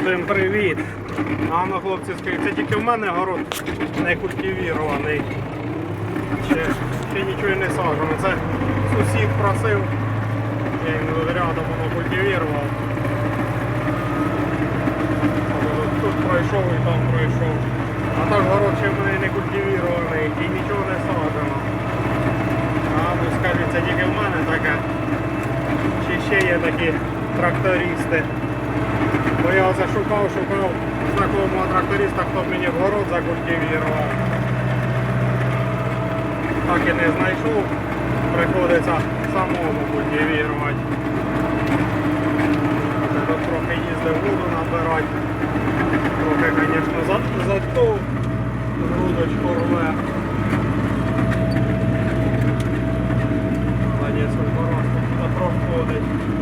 Всім привіт! А ну хлопці скажіть, це тільки в мене город не культивірований. Ще, ще нічого не саджено. Це сусід просив. Я йому рядом воно культивірував. Тут пройшов і там пройшов. А так город ще в мене не культивірований і нічого не саджено. А ну скажіть, це тільки в мене таке. Чи ще є такі трактористи? Бо я оце шукав, шукав знакомого тракториста, хто мені город закультивував. Так і не знайшов. Приходиться самому культивувати. Це Тут трохи їздив воду набирати. Трохи, звісно, за, зато грудочку рве. Молодець, туди проходить.